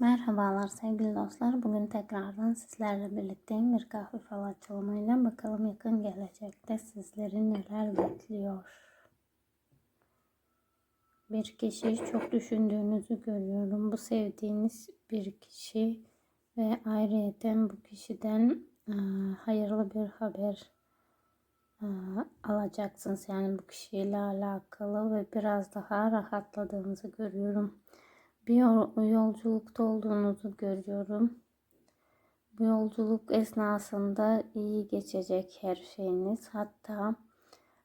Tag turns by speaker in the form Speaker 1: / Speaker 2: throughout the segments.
Speaker 1: Merhabalar sevgili dostlar. Bugün tekrardan sizlerle birlikteyim. Bir kahve fal açılımıyla bakalım yakın gelecekte sizleri neler bekliyor. Bir kişi çok düşündüğünüzü görüyorum. Bu sevdiğiniz bir kişi ve ayrıyeten bu kişiden hayırlı bir haber alacaksınız. Yani bu kişiyle alakalı ve biraz daha rahatladığınızı görüyorum bir yolculukta olduğunuzu görüyorum. Bu yolculuk esnasında iyi geçecek her şeyiniz. Hatta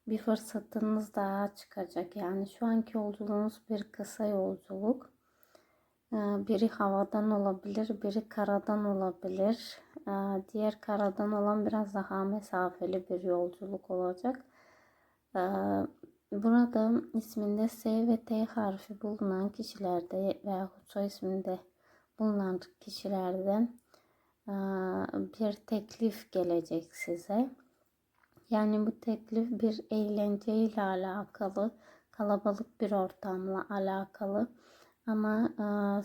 Speaker 1: bir fırsatınız daha çıkacak. Yani şu anki yolculuğunuz bir kısa yolculuk. Ee, biri havadan olabilir, biri karadan olabilir. Ee, diğer karadan olan biraz daha mesafeli bir yolculuk olacak. Burada isminde S ve T harfi bulunan kişilerde veya soy isminde bulunan kişilerden bir teklif gelecek size. Yani bu teklif bir eğlence ile alakalı, kalabalık bir ortamla alakalı. Ama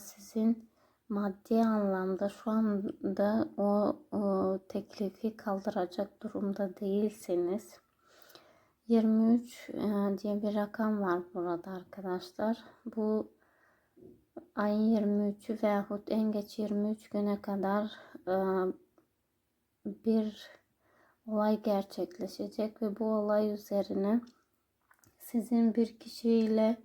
Speaker 1: sizin maddi anlamda şu anda o, o teklifi kaldıracak durumda değilseniz 23 e, diye bir rakam var burada arkadaşlar. Bu ayın 23'ü veyahut en geç 23 güne kadar e, bir olay gerçekleşecek ve bu olay üzerine sizin bir kişiyle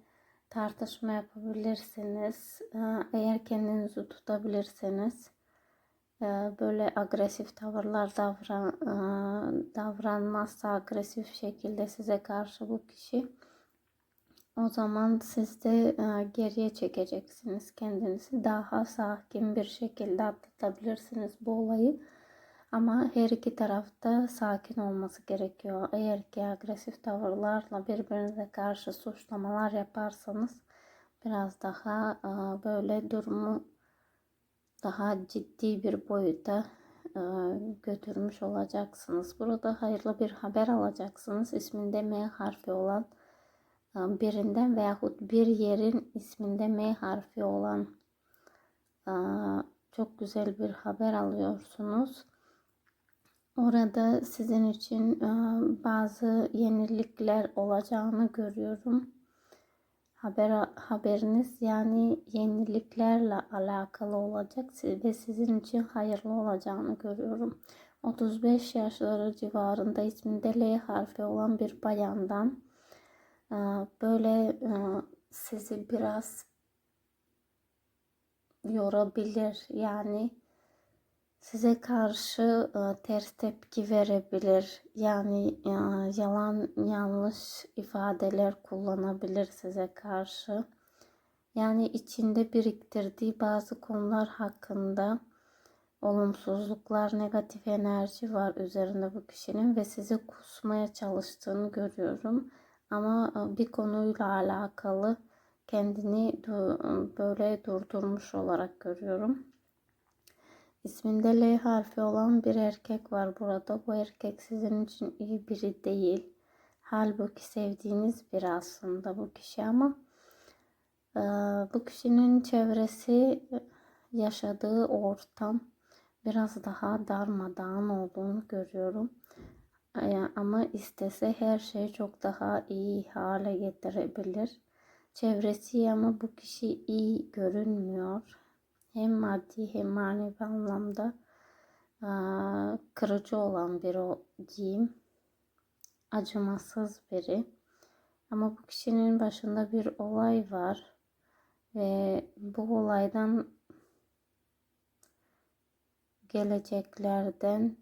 Speaker 1: tartışma yapabilirsiniz. E, eğer kendinizi tutabilirseniz böyle agresif tavırlar davran, davranmazsa agresif şekilde size karşı bu kişi o zaman siz de e, geriye çekeceksiniz kendinizi. Daha sakin bir şekilde atlatabilirsiniz bu olayı. Ama her iki tarafta sakin olması gerekiyor. Eğer ki agresif tavırlarla birbirinize karşı suçlamalar yaparsanız biraz daha e, böyle durumu daha ciddi bir boyuta götürmüş olacaksınız. Burada hayırlı bir haber alacaksınız. İsminde M harfi olan e, birinden veyahut bir yerin isminde M harfi olan e, çok güzel bir haber alıyorsunuz. Orada sizin için bazı yenilikler olacağını görüyorum haber haberiniz yani yeniliklerle alakalı olacak ve sizin için hayırlı olacağını görüyorum. 35 yaşları civarında isminde L harfi olan bir bayandan e, böyle e, sizi biraz yorabilir. Yani size karşı e, ters tepki verebilir. Yani e, yalan yanlış ifadeler kullanabilir size karşı. Yani içinde biriktirdiği bazı konular hakkında olumsuzluklar, negatif enerji var üzerinde bu kişinin ve sizi kusmaya çalıştığını görüyorum. Ama e, bir konuyla alakalı kendini böyle durdurmuş olarak görüyorum. İsminde L harfi olan bir erkek var burada. Bu erkek sizin için iyi biri değil. Halbuki sevdiğiniz biri aslında bu kişi ama e, bu kişinin çevresi yaşadığı ortam biraz daha darmadağın olduğunu görüyorum. E, ama istese her şeyi çok daha iyi hale getirebilir. Çevresi ama bu kişi iyi görünmüyor hem maddi hem manevi anlamda kırıcı olan bir o diyeyim. Acımasız biri. Ama bu kişinin başında bir olay var. Ve bu olaydan geleceklerden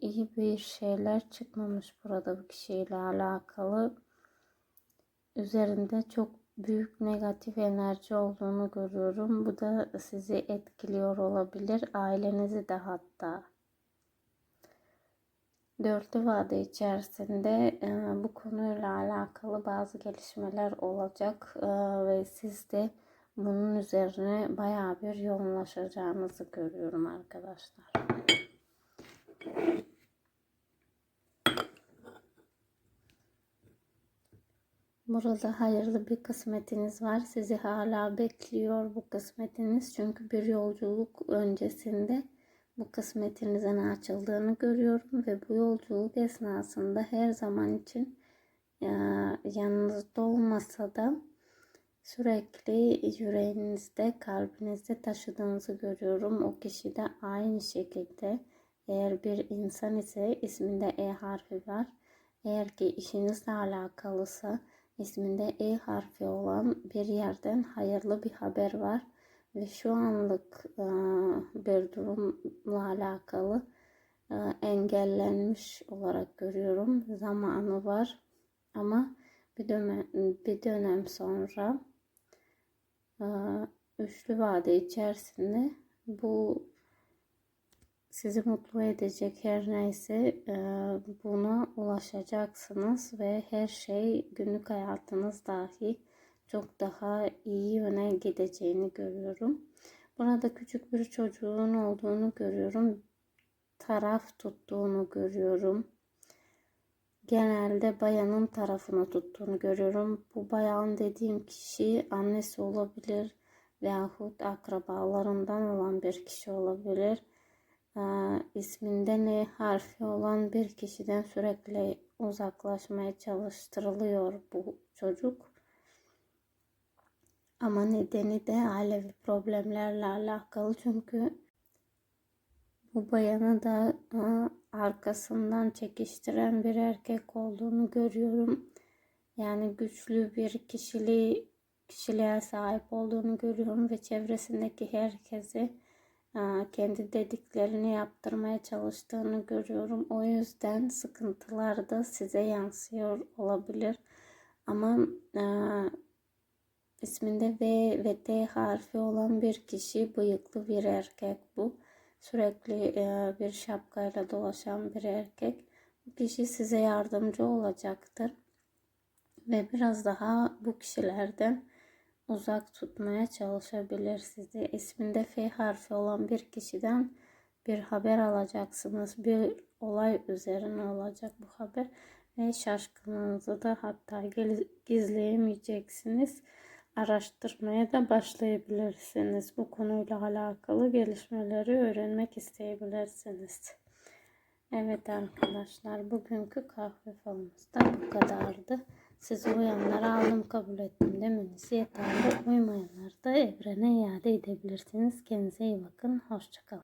Speaker 1: iyi bir şeyler çıkmamış burada bu kişiyle alakalı. Üzerinde çok büyük negatif enerji olduğunu görüyorum. Bu da sizi etkiliyor olabilir. Ailenizi de hatta. Dörtlü vade içerisinde e, bu konuyla alakalı bazı gelişmeler olacak e, ve siz de bunun üzerine baya bir yoğunlaşacağınızı görüyorum arkadaşlar. Burada hayırlı bir kısmetiniz var. Sizi hala bekliyor bu kısmetiniz. Çünkü bir yolculuk öncesinde bu kısmetinizin açıldığını görüyorum ve bu yolculuk esnasında her zaman için yanınızda olmasa da sürekli yüreğinizde, kalbinizde taşıdığınızı görüyorum. O kişi de aynı şekilde eğer bir insan ise isminde E harfi var. Eğer ki işinizle alakalısa isminde E harfi olan bir yerden hayırlı bir haber var. Ve şu anlık e, bir durumla alakalı e, engellenmiş olarak görüyorum. Zamanı var ama bir dönem, bir dönem sonra e, üçlü vade içerisinde bu sizi mutlu edecek her neyse e, buna ulaşacaksınız ve her şey günlük hayatınız dahi çok daha iyi yöne gideceğini görüyorum. Burada küçük bir çocuğun olduğunu görüyorum. Taraf tuttuğunu görüyorum. Genelde bayanın tarafını tuttuğunu görüyorum. Bu bayan dediğim kişi annesi olabilir veyahut akrabalarından olan bir kişi olabilir isminde ne harfi olan bir kişiden sürekli uzaklaşmaya çalıştırılıyor bu çocuk. Ama nedeni de ailevi problemlerle alakalı çünkü bu bayanı da arkasından çekiştiren bir erkek olduğunu görüyorum. Yani güçlü bir kişiliği kişiliğe sahip olduğunu görüyorum ve çevresindeki herkesi kendi dediklerini yaptırmaya çalıştığını görüyorum. O yüzden sıkıntılar da size yansıyor olabilir. Ama e, isminde V ve T harfi olan bir kişi bıyıklı bir erkek bu. Sürekli e, bir şapkayla dolaşan bir erkek. Bu kişi size yardımcı olacaktır. Ve biraz daha bu kişilerden uzak tutmaya çalışabilir sizi. İsminde F harfi olan bir kişiden bir haber alacaksınız. Bir olay üzerine olacak bu haber ve şaşkınlığınızı da hatta gizleyemeyeceksiniz. Araştırmaya da başlayabilirsiniz. Bu konuyla alakalı gelişmeleri öğrenmek isteyebilirsiniz. Evet arkadaşlar bugünkü kahve falımız da bu kadardı. Sizi uyanları aldım kabul ettim demeniz yeterli. Uymayanları da evrene iade edebilirsiniz. Kendinize iyi bakın. Hoşçakalın.